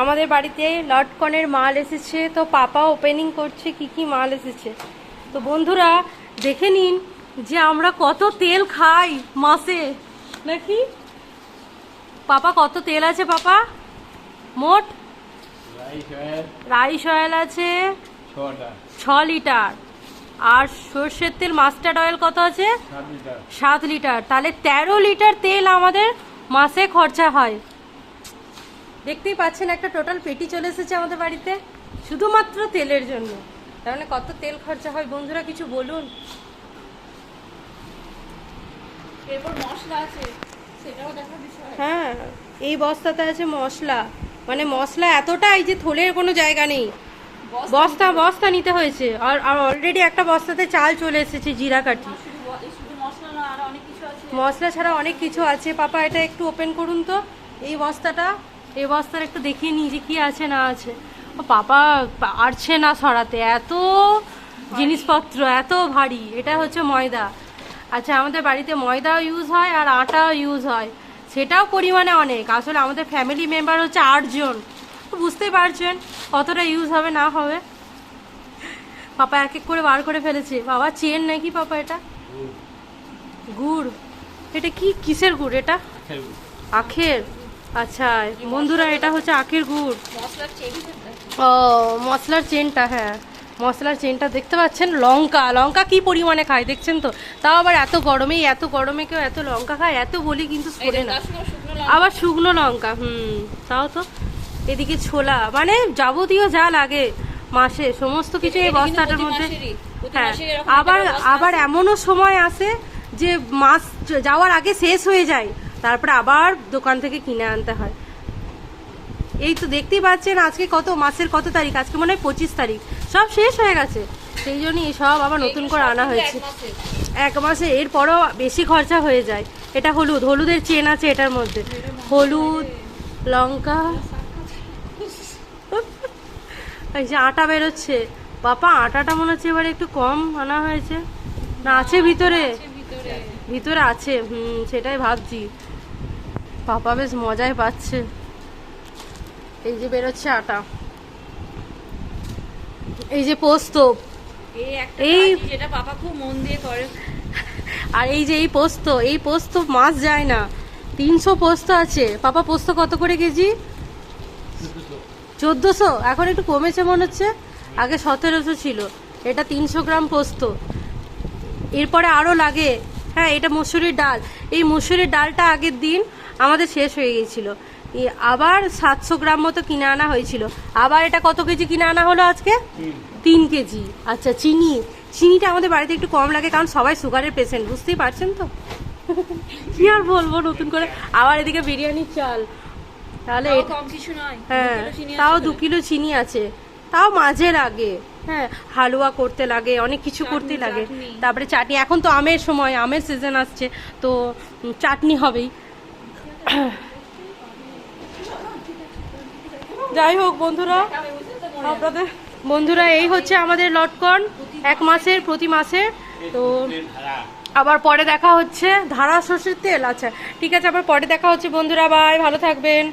আমাদের বাড়িতে লটকনের মাল এসেছে তো পাপা ওপেনিং করছে কি কি মাল এসেছে। তো বন্ধুরা দেখে নিন যে আমরা কত তেল খাই মাসে নাকি? পাপা কত তেল আছে পাপা? মোট? রাইস অয়েল আছে। ছ লিটার। আর সর্ষের তেল মাস্টার্ড অয়েল কত আছে? সাত লিটার। তাহলে তেরো লিটার তেল আমাদের মাসে খরচা হয়। দেখতেই পাচ্ছেন একটা টোটাল পেটি চলে এসেছে আমাদের বাড়িতে শুধুমাত্র তেলের জন্য। তার মানে কত তেল খরচা হয় বন্ধুরা কিছু বলুন? এরপর মশলা আছে সেটাও দেখার বিষয়। হ্যাঁ এই বস্তাতে আছে মশলা। মানে মশলা এতটাই যে থলের কোনো জায়গা নেই। বস্তা বস্তা নিতে হয়েছে। আর অলরেডি একটা বস্তাতে চাল চলে এসেছে জিরা কাঠি মশলা ছাড়া অনেক কিছু আছে। পাপা এটা একটু ওপেন করুন তো। এই বস্তাটা এই বস্তার একটু দেখিয়ে নিই যে কি আছে না আছে। ও পাপা পারছে না সরাতে। এত জিনিসপত্র এত ভারী। এটা হচ্ছে ময়দা। আচ্ছা আমাদের বাড়িতে ময়দাও ইউজ হয় আর আটাও ইউজ হয়। সেটাও পরিমাণে অনেক। আসলে আমাদের ফ্যামিলি মেম্বার হচ্ছে আটজন। তো বুঝতেই পারছেন কতটা ইউজ হবে না হবে। পাপা এক এক করে বার করে ফেলেছে। বাবা চেন নাকি পাপা এটা? গুড়। এটা কি কিসের গুড় এটা? আখের। আচ্ছা বন্ধুরা এটা হচ্ছে আখের গুড়। ও মশলার চেনটা হ্যাঁ। মশলার চেনটা দেখতে পাচ্ছেন? লঙ্কা লঙ্কা কি পরিমাণে খায় দেখছেন তো? তাও আবার এত গরমে এত গরমে কেউ এত লঙ্কা খায় এত বলি কিন্তু না। আবার শুকনো লঙ্কা হুম তাও তো। এদিকে ছোলা মানে যাবতীয় যা লাগে মাসে সমস্ত কিছু এই বস্তাটার মধ্যে হ্যাঁ। আবার আবার এমনও সময় আসে যে মাস যাওয়ার আগে শেষ হয়ে যায়। তারপরে আবার দোকান থেকে কিনে আনতে হয়। এই তো দেখতেই পাচ্ছেন আজকে কত, মাসের কত তারিখ? আজকে মনে হয় পঁচিশ তারিখ। সব শেষ হয়ে গেছে। সেই জন্যই সব আবার নতুন করে আনা হয়েছে। এক মাসে। এরপরও বেশি খরচা হয়ে যায়। এটা হলুদ। হলুদের চেন আছে এটার মধ্যে। হলুদ, লঙ্কা। এই যে আটা বেরোচ্ছে। বাপা, আটাটা মনে হচ্ছে এবারে একটু কম আনা হয়েছে। না, আছে ভিতরে। ভিতরে আছে হুম সেটাই ভাবছি। পাপা বেশ মজাই পাচ্ছে। এই যে বেরোচ্ছে আটা। এই যে পোস্ত। এই যেটা পাপা খুব মন দিয়ে করে। আর এই যে এই পোস্ত এই পোস্ত মাছ যায় না। তিনশো পোস্ত আছে। পাপা পোস্ত কত করে কেজি? চোদ্দোশো। এখন একটু কমেছে মনে হচ্ছে। আগে সতেরোশো ছিল। এটা তিনশো গ্রাম পোস্ত। এরপরে আরও লাগে। হ্যাঁ এটা মুসুরির ডাল। এই মুসুরির ডালটা আগের দিন আমাদের শেষ হয়ে গিয়েছিল। আবার সাতশো গ্রাম মতো কিনে আনা হয়েছিল। আবার এটা কত কেজি কিনে আনা হলো আজকে? তিন। কেজি। আচ্ছা চিনি। চিনিটা আমাদের বাড়িতে একটু কম লাগে কারণ সবাই সুগারের পেশেন্ট বুঝতেই পারছেন তো? কি আর বলব নতুন করে। আবার এদিকে বিরিয়ানির চাল। তাহলে এটা কিছু হ্যাঁ তাও দু কিলো চিনি আছে। তাও মাঝে লাগে হ্যাঁ হালুয়া করতে লাগে অনেক কিছু করতে লাগে। তারপরে চাটনি এখন তো আমের সময় আমের সিজন আসছে তো চাটনি হবেই। যাই হোক বন্ধুরা আপনাদের বন্ধুরা এই হচ্ছে আমাদের লটকন এক মাসের প্রতি মাসে তো আবার পরে দেখা হচ্ছে ধারা সর্ষের তেল আচ্ছা ঠিক আছে আবার পরে দেখা হচ্ছে বন্ধুরা বাই ভালো থাকবেন।